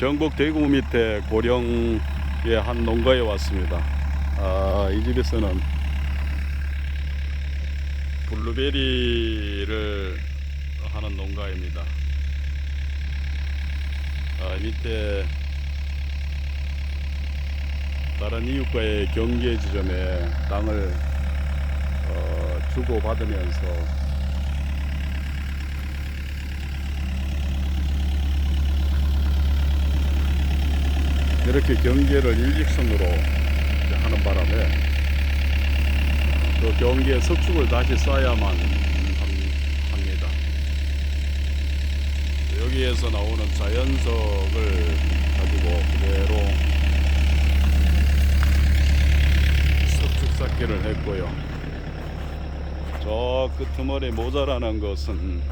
경북 대구 밑에 고령의 한 농가에 왔습니다. 아, 이 집에서는 블루베리를 하는 농가입니다. 아, 밑에 다른 이웃과의 경계 지점에 땅을 어, 주고 받으면서 이렇게 경계를 일직선으로 하는 바람에 그 경계에 석축을 다시 쌓아야만 함- 합니다. 여기에서 나오는 자연석을 가지고 그대로 석축 쌓기를 했고요. 저 끄트머리 모자라는 것은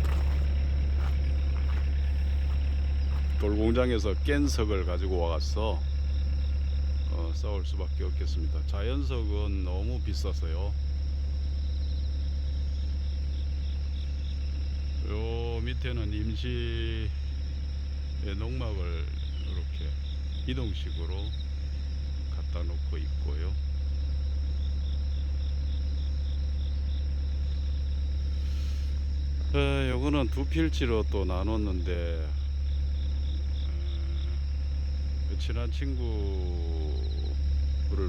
돌공장에서 깬 석을 가지고 와서 어, 싸울 수밖에 없겠습니다. 자연석은 너무 비싸서요. 요 밑에는 임시 농막을 이렇게 이동식으로 갖다 놓고 있고요. 에, 요거는 두 필지로 또 나눴는데 그 친한 친구를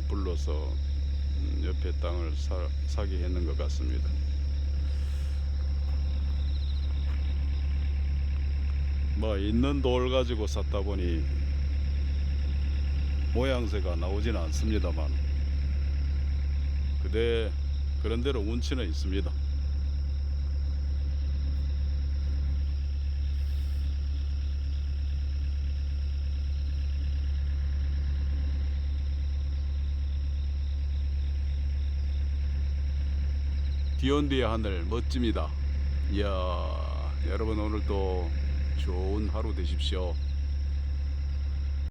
불러서 음, 옆에 땅을 사, 사게 했는 것 같습니다. 뭐 있는 돌 가지고 샀다 보니 모양새가 나오진 않습니다만 그대 그런대로 운치는 있습니다. 디온디의 하늘 멋집니다. 이야 여러분 오늘도 좋은 하루 되십시오.